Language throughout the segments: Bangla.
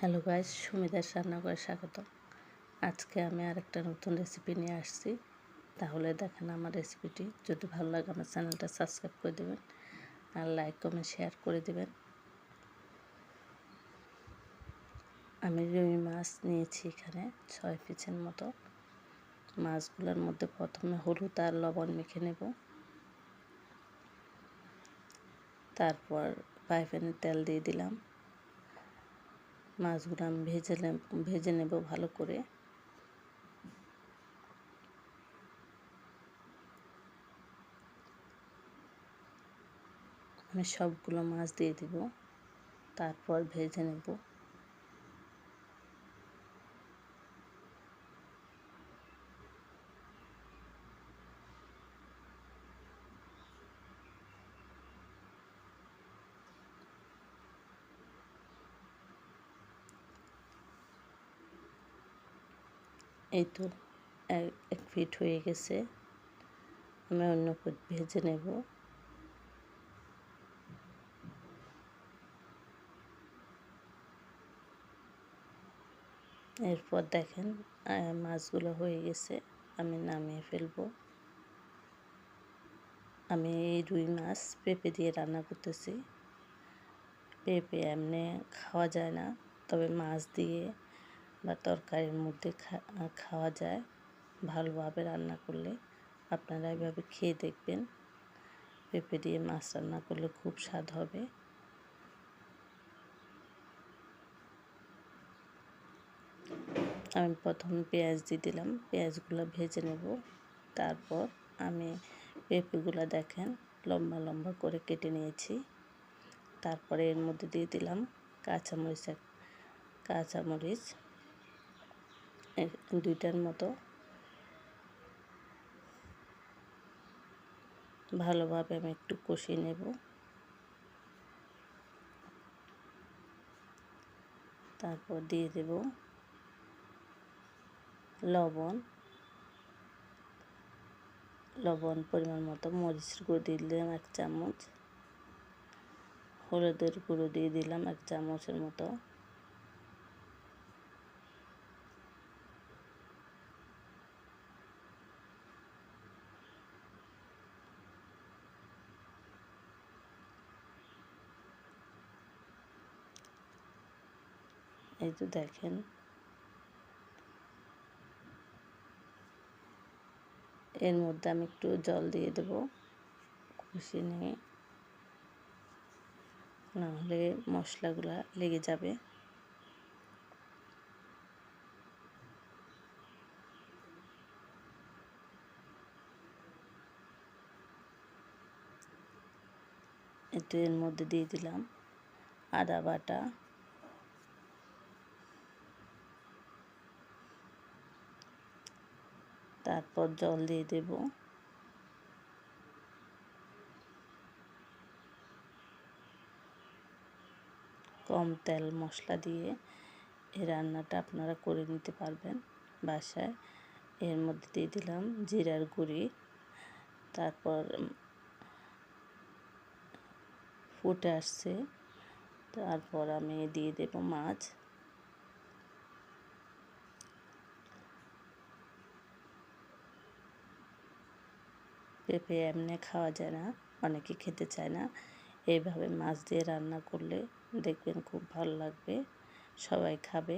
হ্যালো গাইস সুমিদাস রান্নাঘরে স্বাগত আজকে আমি আরেকটা নতুন রেসিপি নিয়ে আসছি। তাহলে দেখেন আমার রেসিপিটি যদি ভালো লাগে আমার চ্যানেলটা সাবস্ক্রাইব করে দেবেন আর লাইক কমেন্ট শেয়ার করে দেবেন। আমি রুই মাছ নিয়েছি এখানে ছয় পিসের মতো। মাছগুলোর মধ্যে প্রথমে হলুদ আর লবণ মেখে নেব। তারপর পাইপেনের তেল দিয়ে দিলাম। মাছগুলো আমি ভেজে ভেজে নেব ভালো করে। আমি সবগুলো মাছ দিয়ে দিব, তারপর ভেজে নেব। এই তো, এক ফিট হয়ে গেছে। আমি অন্য ফিট ভেজে নেব। এরপর দেখেন মাছগুলো হয়ে গেছে। আমি নামিয়ে ফেলব। আমি এই রুই মাছ পেঁপে দিয়ে রান্না করতেছি। পেঁপে এমনি খাওয়া যায় না, তবে মাছ দিয়ে বা তরকারির মধ্যে খাওয়া যায়, ভালোভাবে রান্না করলে আপনারা এভাবে খেয়ে দেখবেন। পেঁপে দিয়ে মাছ রান্না করলে খুব স্বাদ হবে। আমি প্রথম পেঁয়াজ দিয়ে দিলাম, পেঁয়াজগুলো ভেজে নেব। তারপর আমি পেঁপেগুলো দেখেন লম্বা লম্বা করে কেটে নিয়েছি। তারপরে এর মধ্যে দিয়ে দিলাম কাঁচামরিচ কাঁচামরিচ দুইটার মতো। ভালোভাবে আমি একটু কষিয়ে নেব। তারপর দিয়ে দেব লবণ। লবণ পরিমাণ মতো মরিচের গুঁড়ো দিয়ে দিলাম এক চামচ। হলুদের গুঁড়ো দিয়ে দিলাম এক চামচের মতো। এই তো দেখেন। এর মধ্যে আমি একটু জল দিয়ে দেবো খুশি নিয়ে। নাহলে মশলাগুলো লেগে যাবে। এর মধ্যে দিয়ে দিলাম আদা বাটা। তারপর জল দিয়ে দেব। কম তেল মশলা দিয়ে এই রান্নাটা আপনারা করে নিতে পারবেন বাসায়। এর মধ্যে দিয়ে দিলাম জিরার গুঁড়ি, তারপর ফুটে আসছে। তারপর আমি দিয়ে দেব মাছ। পেঁপে এমনি খাওয়া যায় না, অনেকে খেতে চায় না। এইভাবে মাছ দিয়ে রান্না করলে দেখবেন খুব ভালো লাগবে, সবাই খাবে।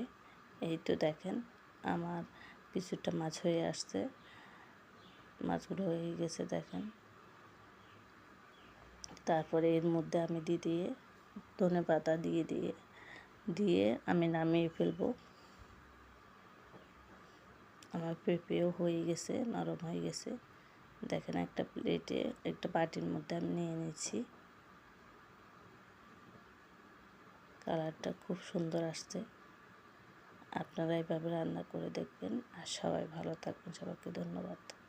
এই তো দেখেন আমার কিছুটা মাছ হয়ে আসছে, মাছগুলো হয়ে গেছে দেখেন। তারপরে এর মধ্যে আমি দিয়ে দিয়ে, ধনে পাতা দিয়ে দিয়ে দিয়ে আমি নামিয়ে ফেলব। আমার পেঁপেও হয়ে গেছে, নরম হয়ে গেছে। দেখেন একটা প্লেটে, একটা বাটির মধ্যে আমি নিয়ে নিয়েছি। কালারটা খুব সুন্দর আসছে। আপনারা এইভাবে রান্না করে দেখবেন আর সবাই ভালো থাকবেন। সবাইকে ধন্যবাদ।